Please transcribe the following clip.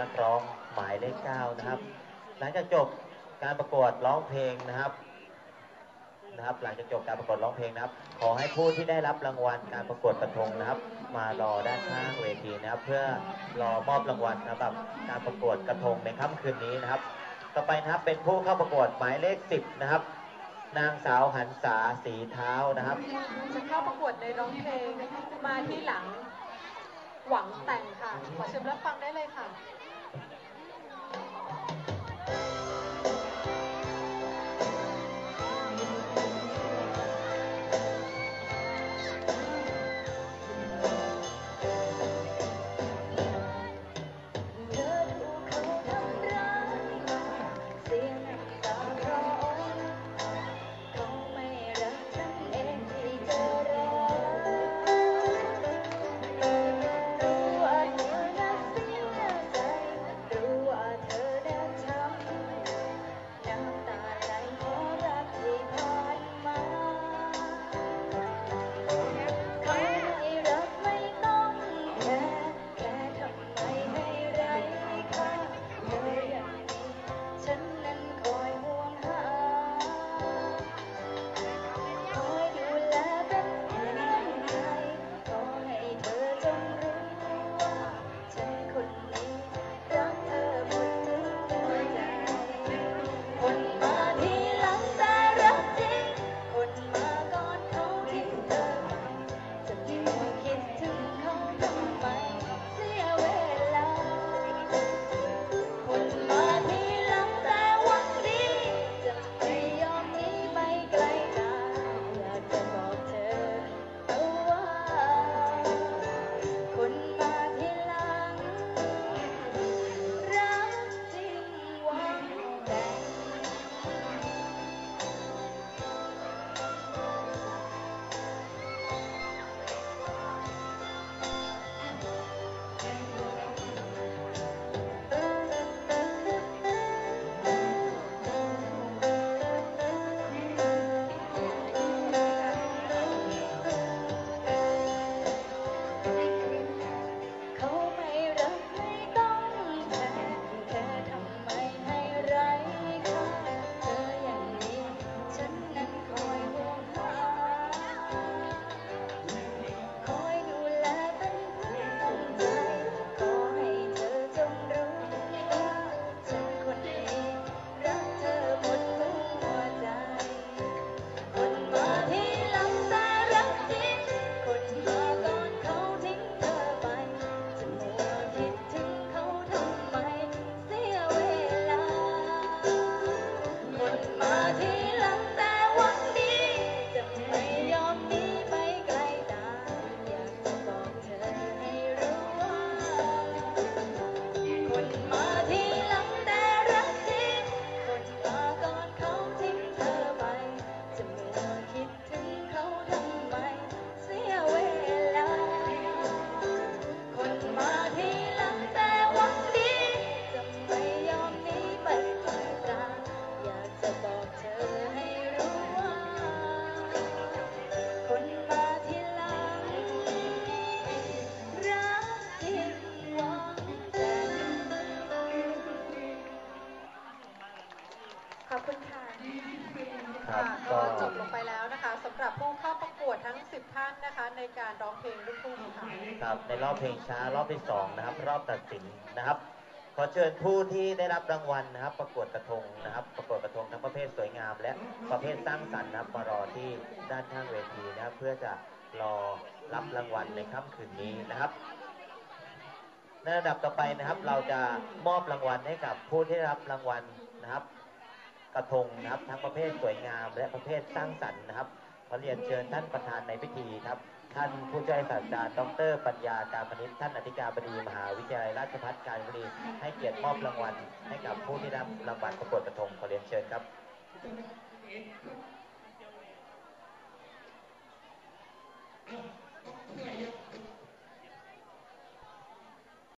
นักร้องหมายเลขเก้านะครับ หลังจากจบการประกวดร้องเพลงนะครับนะครับ หลังจากจบการประกวดร้องเพลงนะครับ ขอให้ผู้ที่ได้รับรางวัลการประกวดกระทงนะครับ มารอด้านข้างเวทีนะครับ เพื่อรอมอบรางวัลสำหรับการประกวดกระทงในค่ำคืนนี้นะครับ ต่อไปนะครับเป็นผู้เข้าประกวดหมายเลขสิบนะครับ นางสาวหันษาสีเท้านะครับจะเข้าประกวดในร้องเพลงมาที่หลังหวังแต่งค่ะ ขอเชิญรับฟังได้เลยค่ะ ก็จบลงไปแล้วนะคะสำหรับผู้เข้าประกวดทั้ง 10 ท่านนะคะ ในการร้องเพลงลูกทุ่งค่ะครับในรอบเพลงช้ารอบที่สองนะครับ รอบตัดสินนะครับ ขอเชิญผู้ที่ได้รับรางวัลนะครับ ประกวดกระทงนะครับ ประกวดกระทงทั้งประเภทสวยงาม และประเภทสร้างสรรค์นะครับมารอที่ด้านข้างเวทีนะครับ เพื่อจะรอรับรางวัลในค่ำคืนนี้นะครับในระดับต่อไปนะครับ เราจะมอบรางวัลให้กับผู้ที่ได้รับรางวัลนะครับ กระทงนะครับ ทั้งประเภทสวยงาม และประเภทสร้างสรรค์นะครับขอเรียนเชิญท่านประธานในพิธีครับ ท่านผู้ช่วยศาสตราจารย์ดร ปัญญาการพนิษฐ์ท่านอธิการบดีมหาวิทยาลัยราชภัฏการบุรีให้เกียรติมอบรางวัลให้กับผู้ที่ได้รับรางวัลประกวดกระทงขอเรียนเชิญครับ